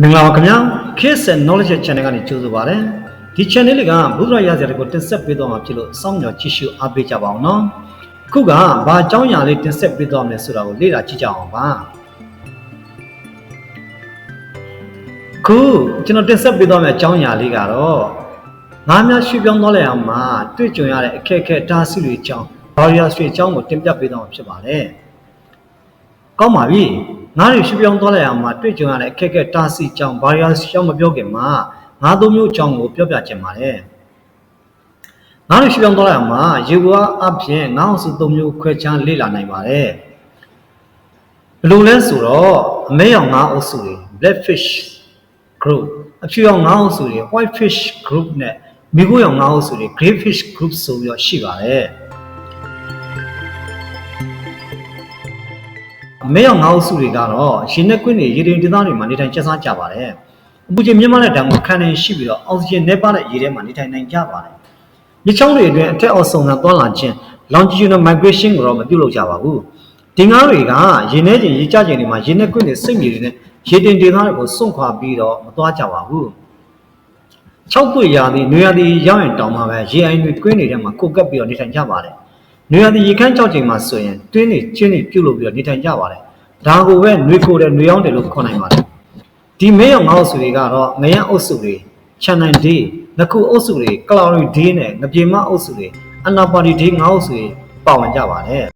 မင်္ဂလာပါခင်ဗျာ Kids and Knowledge Channel ကနေကြိုဆိုပါရစေဒီ channel လေးကဘုရားရစရာတွေကိုတင်ဆက်ပေးသွားမှာဖြစ်လို့စောင့်မျှော်ကြည့်ရှုအားပေးကြပါအောင်နော်ခုကဘာအကြောင်းအရာလေးတင်ဆက်ပေးသွားမလဲဆိုတာကိုလေ့လာကြည့်ကြအောင်ပါခုကျွန်တော်တင်ဆက်ပေးသွားမယ့်အကြောင်းအရာလေးကတော့ငါးများရွှေ့ပြောင်းသွားလိုက်အောင်မှာတွေ့ကြုံရတဲ့အခက်အခဲတားဆီးတွေအကြောင်း barriers တွေအကြောင်းကိုတင်ပြပေးသွားမှာဖြစ်ပါတယ်ကောင်းပါပြီ ငါးတွေရွှေ့ပြောင်းသွားလိုက်အောင်မှာတွေ့ကြုံရတဲ့အခက်အခဲတားဆီးကြောင်းဘာရီယာရှောင်းမပြောခင်မှာငါးသုံးမျိုးအကြောင်းကိုပြောပြချင်ပါတယ်ငါးတွေရွှေ့ပြောင်းသွားလိုက်အောင်မှာရေဘွားအပြင်ငါးအောင်စုသုံးမျိုးခွဲခြားလေ့လာနိုင်ပါတယ်ဘယ်လိုလဲဆိုတော့အမဲရောင်ငါးအုပ်စုတွေ blackfish group အဖြူရောင်ငါးအုပ်စုတွေ white fish group နဲ့မိခိုးရောင်ငါးအုပ်စုတွေ grey fish group ဆိုပြီးတော့ရှိပါတယ် မဲရောင်ငါးအုပ်စုတွေကတော့ရေနက်ကွင်းတွေရေတင်ဒေသတွေမှာနေထိုင်ကျဆန်းကြပါတယ်။အပူချိန်မြင့်မားတဲ့ဓာတ်ကိုခံနိုင်ရှိပြီးတော့အောက်ဆီဂျင်နဲ့ပါတဲ့ရေထဲမှာနေထိုင်နိုင်ကြပါတယ်။မြစ်ချောင်းတွေအတွင်းအထက်အောက်ဆုံဆန်သွားလာခြင်း longitudinal migration ကိုတော့မပြုလုပ်ကြပါဘူး။ဒီငါးတွေကရေထဲချင်းရေကျချင်းတွေမှာရေနက်ကွင်းတွေစိတ်မြေတွေနဲ့ရေတင်ဒေသတွေကိုစွန့်ခွာပြီးတော့မသွားကြပါဘူး။၆တွေ့ရာသီနွေရာသီရောက်ရင်တောင်မှပဲရေအိုင်တွေတွင်းတွေထဲမှာကိုကပ်ပြီးတော့နေထိုင်ကြပါတယ်။ နွေရာသီရေခမ်းကြောက်ချိန်မှာဆိုရင်တွင်းတွေကျင်းတွေပြုတ်လို့ပြီးတော့နေထိုင်ကြပါတယ်။ဒါကိုပဲနွေကိုတဲ့နွေရောင်းတယ်လို့ခေါ်နိုင်ပါတယ်။ဒီမဲရောင်ငါးအုပ်စုတွေကတော့ငရမ်းအုပ်စုတွေချန်နိုင်ဒေးငခုအုပ်စုတွေကလော်ရီဒေးနဲ့ငပြေမအုပ်စုတွေအနာပါတီဒေးငါးအုပ်စုတွေပါဝင်ကြပါတယ်။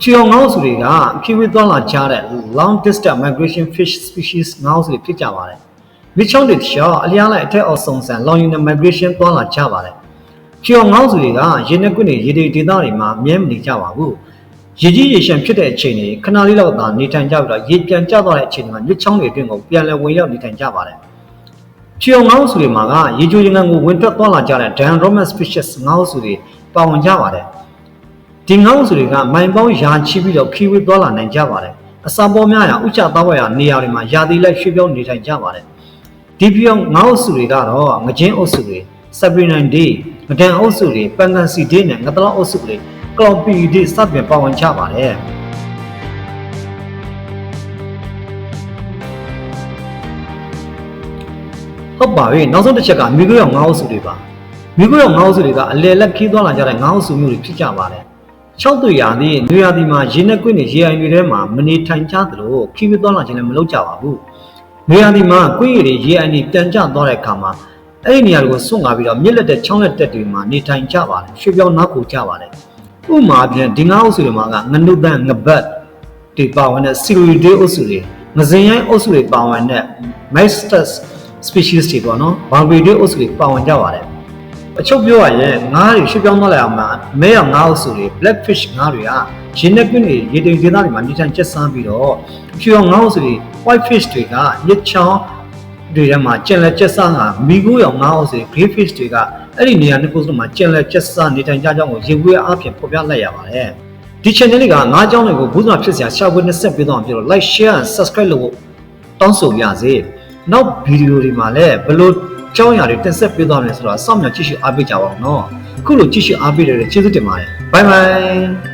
ချီအောင်ငါးအုပ်စုတွေကဖြည်းဖြည်းသွားလာကြတဲ့ long distance migration fish species ငါးအုပ်စုတွေဖြစ်ကြပါတယ်။ မြစ်ချောင်းတွေတစ်လျှောက်အလျားလိုက်အထက်အောက်ဆုံဆန် long unit migration သွားလာကြပါတယ်။ချီအောင်ငါးအုပ်စုတွေကရေနက်ကွင်းတွေရေတွေဒေသတွေမှာမြဲမနေကြပါဘူး။ရေကြီးရေရှမ်းဖြစ်တဲ့အချိန်တွေခဏလေးတော့သာနေထိုင်ကြပြီးတော့ရေပြန်ကျသွားတဲ့အချိန်တွေမှာမြစ်ချောင်းတွေအတွင်းကိုပြန်လည်ဝင်ရောက်နေထိုင်ကြပါတယ်။ချီအောင်ငါးအုပ်စုတွေမှာကရေချိုရေငန်ကိုဝင်ထွက်သွားလာကြတဲ့ Diandromas species ငါးအုပ်စုတွေပါဝင်ကြပါတယ်။ဒီငေါ့စုတွေကမိုင်ပေါင်းရာချီပြီးတော့ခီဝေးသွားလာနိုင်ကြပါတယ်အစာပေါ်များရာဥချသားဝဲရာနေရာတွေမှာယာတိလိုက်ရွှေ့ပြောင်းနေထိုင်ကြပါတယ် ဒီပြောင်းငေါ့စုတွေကတော့ငချင်းအုပ်စုတွေဆပ်ပရီနိုင်ဒေးငဒန်အုပ်စုတွေပန်ကန်စီဒေးနဲ့ငတလောက်အုပ်စုတွေကလော်ပီဒေးစသဖြင့်ပါဝင်ကြပါတယ်ဟုတ်ပါပြီနောက်ဆုံးတစ်ချက်ကမိခိုးရောင်ငါးအုပ်စုတွေပါမိခိုးရောင်ငါးအုပ်စုတွေကအလယ်လက်ခီးသွားလာကြတဲ့ငါးအုပ်စုမျိုးတွေဖြစ်ကြပါတယ်၆တွေ့ရာသီနွေရာသီမှာရေနက်ကွင်းတွေရေအိုင်တွေထဲမှာမနေထိုင်ကြသလိုခီးပြီးသွားလာခြင်းလည်းမလုပ်ကြပါဘူး နွေရာသီမှာကွင်းရည်တွေရေအိုင်တွေတန်ကျသွားတဲ့အခါမှာအဲ့ဒီနေရာတွေကိုစွန့်ကားပြီးတော့မြစ်လက်တဲ့ချောင်းလက်တက်တွေမှာနေထိုင်ကြပါတယ်ရွှေပြောင်းနောက်ကိုကြပါတယ်ဥပမာအပြင်ဒီငါးအုပ်စုတွေမှာကငနုတန်ငပတ်တွေပါဝင်တဲ့စီရီဒေးအုပ်စုတွေငစင်ရိုင်းအုပ်စုတွေပါဝင်တဲ့ Mystus species တွေပေါ့နော်ဘာဗီဒေးအုပ်စုတွေပါဝင်ကြပါတယ် အချုပ်ပြောရရင်ငါးတွေရွှေ့ပြောင်းသွားလိုက်အောင်မှာမဲရောင်ငါးအုပ်စုတွေ blackfish ငါးတွေကရေနက်ကွင်းတွေရေတိမ်ဒေသတွေမှာနေထိုင်ကျက်ဆန်းပြီးတော့ဖြူရောင်ငါးအုပ်စုတွေ white fish တွေကမြစ်ချောင်းတွေထဲမှာကျင်လက်ကျက်ဆန်းကမိခိုးရောင်ငါးအုပ်စုတွေ grey fish တွေကအဲ့ဒီနေရာနှစ်ခုစလုံးမှာကျင်လက်ကျက်ဆန်းနေထိုင်ကြကြောင်းကိုရေဝေးအားဖြင့်ဖော်ပြလိုက်ရပါတယ်ဒီ channel လေးကငါးကြောင်းတွေကိုဘုရားဖြစ်စရာရှာဖွေနှစ်ဆက်ပေးတော့အောင်ပြောလို့ like share and subscribe လုပ်ဖို့တောင်းဆိုပါရစေနောက်ဗီဒီယိုတွေမှာလည်းဘယ် လိုကြောင်းရာတွေတင်ဆက်ပေးသွားမလဲဆိုတော့စောင့်မျှော်ကြည့်ရှုအားပေးကြပါအောင်နော်အခုလိုကြည့်ရှုအားပေးတဲ့ကျေးဇူးတင်ပါတယ်ဘိုင်ဘိုင်